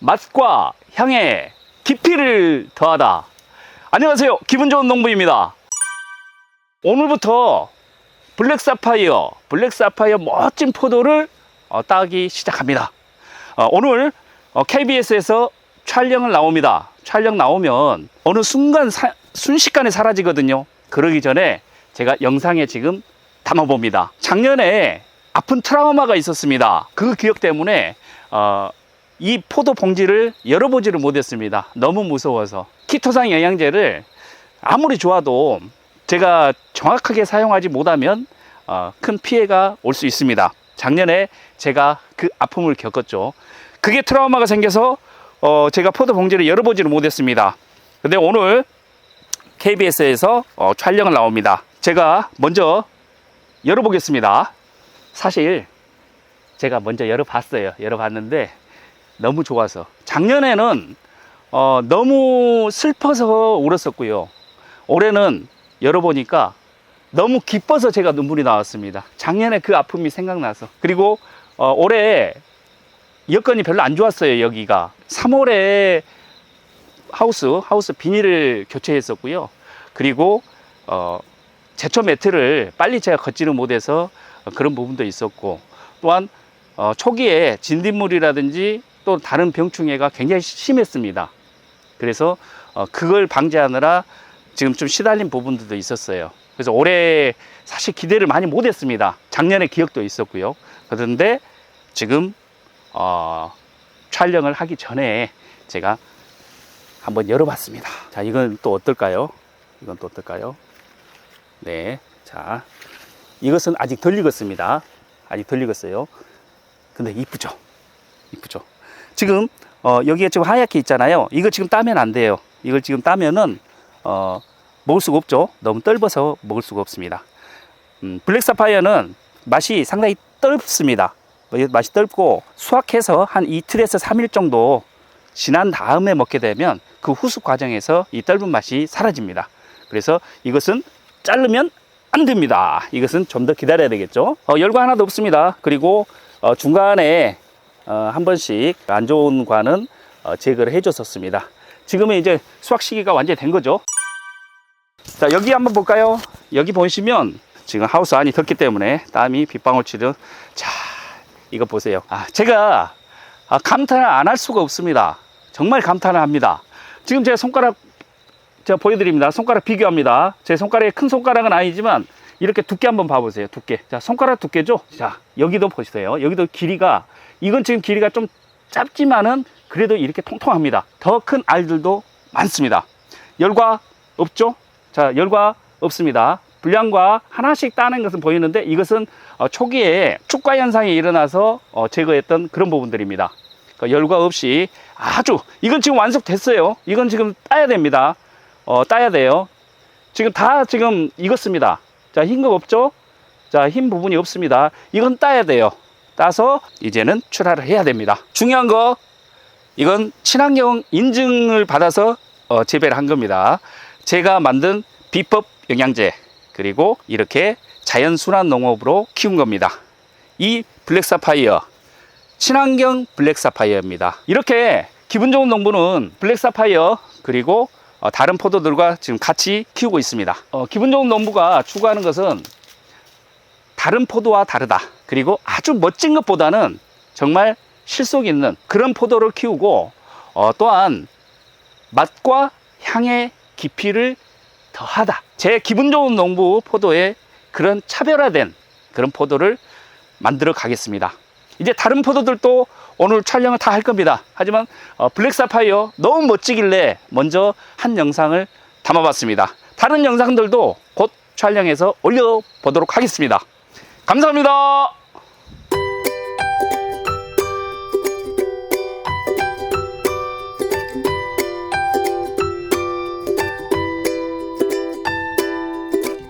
맛과 향에 깊이를 더하다. 안녕하세요. 기분 좋은 농부입니다. 오늘부터 블랙 사파이어, 블랙 사파이어 멋진 포도를 어, 따기 시작합니다. 어, 오늘 KBS에서 촬영을 나옵니다. 촬영 나오면 어느 순간 사- 순식간에 사라지거든요. 그러기 전에 제가 영상에 지금 담아봅니다. 작년에 아픈 트라우마가 있었습니다. 그 기억 때문에 어, 이 포도 봉지를 열어보지를 못했습니다. 너무 무서워서 키토산 영양제를 아무리 좋아도 제가 정확하게 사용하지 못하면 어, 큰 피해가 올 수 있습니다. 작년에 제가 그 아픔을 겪었죠. 그게 트라우마가 생겨서 어, 제가 포도 봉지를 열어보지를 못했습니다. 근데 오늘 KBS에서 어, 촬영을 나옵니다. 제가 먼저 열어보겠습니다. 사실 제가 먼저 열어봤어요. 열어봤는데 너무 좋아서 작년에는 어, 너무 슬퍼서 울었었고요. 올해는 열어보니까 너무 기뻐서 제가 눈물이 나왔습니다. 작년에 그 아픔이 생각나서 그리고 어, 올해 여건이 별로 안 좋았어요. 여기가 3월에 하우스 하우스 비닐을 교체했었고요. 그리고 어, 제초 매트를 빨리 제가 걷지를 못해서 어, 그런 부분도 있었고 또한 어, 초기에 진딧물이라든지 또 다른 병충해가 굉장히 심했습니다. 그래서 어, 그걸 방지하느라 지금 좀 시달린 부분들도 있었어요. 그래서 올해 사실 기대를 많이 못했습니다. 작년에 기억도 있었고요. 그런데 지금 어, 촬영을 하기 전에 제가 한번 열어봤습니다. 자, 이건 또 어떨까요? 이건 또 어떨까요? 네, 자, 이것은 아직 덜 익었습니다. 아직 덜 익었어요. 근데 이쁘죠? 이쁘죠? 지금 어, 여기에 지금 하얗게 있잖아요. 이거 지금 따면 안 돼요. 이걸 지금 따면은 어, 먹을 수가 없죠. 너무 떫어서 먹을 수가 없습니다. 음, 블랙 사파이어는 맛이 상당히 떫습니다. 어, 맛이 떫고 수확해서 한 이틀에서 3일 정도 지난 다음에 먹게 되면 그 후숙 과정에서 이 떫은 맛이 사라집니다. 그래서 이것은 자르면 안 됩니다. 이것은 좀 더 기다려야 되겠죠. 어, 열과 하나도 없습니다. 그리고 어, 중간에 어, 한 번씩 안 좋은 과는 어, 제거를 해줬었습니다. 지금은 이제 수확 시기가 완전히 된 거죠. 자, 여기 한번 볼까요? 여기 보시면 지금 하우스 안이 덥기 때문에 땀이 빗방울 치듯 자, 이거 보세요. 아, 제가 아, 감탄을 안 할 수가 없습니다. 정말 감탄을 합니다. 지금 제 손가락 제가 보여드립니다. 손가락 비교합니다. 제 손가락이 큰 손가락은 아니지만 이렇게 두께 한번 봐보세요. 두께. 자, 손가락 두께죠? 자, 여기도 보세요. 여기도 길이가, 이건 지금 길이가 좀 짧지만은 그래도 이렇게 통통합니다. 더 큰 알들도 많습니다. 열과 없죠? 자, 열과 없습니다. 불량과 하나씩 따는 것은 보이는데 이것은 어, 초기에 축과 현상이 일어나서 어, 제거했던 그런 부분들입니다. 그 열과 없이 아주 이건 지금 완숙됐어요. 이건 지금 따야 됩니다. 어, 따야 돼요. 지금 다 지금 익었습니다. 자, 흰 거 없죠? 자, 흰 부분이 없습니다. 이건 따야 돼요. 따서 이제는 출하를 해야 됩니다. 중요한 거, 이건 친환경 인증을 받아서 어, 재배를 한 겁니다. 제가 만든 비법 영양제, 그리고 이렇게 자연 순환 농업으로 키운 겁니다. 이 블랙 사파이어, 친환경 블랙 사파이어입니다. 이렇게 기분 좋은 농부는 블랙 사파이어, 그리고 어, 다른 포도들과 지금 같이 키우고 있습니다. 어, 기분 좋은 농부가 추구하는 것은 다른 포도와 다르다. 그리고 아주 멋진 것보다는 정말 실속 있는 그런 포도를 키우고 어, 또한 맛과 향의 깊이를 더하다. 제 기분 좋은 농부 포도에 그런 차별화된 그런 포도를 만들어 가겠습니다. 이제 다른 포도들도 오늘 촬영을 다 할 겁니다. 하지만 어, 블랙 사파이어 너무 멋지길래 먼저 한 영상을 담아봤습니다. 다른 영상들도 곧 촬영해서 올려보도록 하겠습니다. 감사합니다.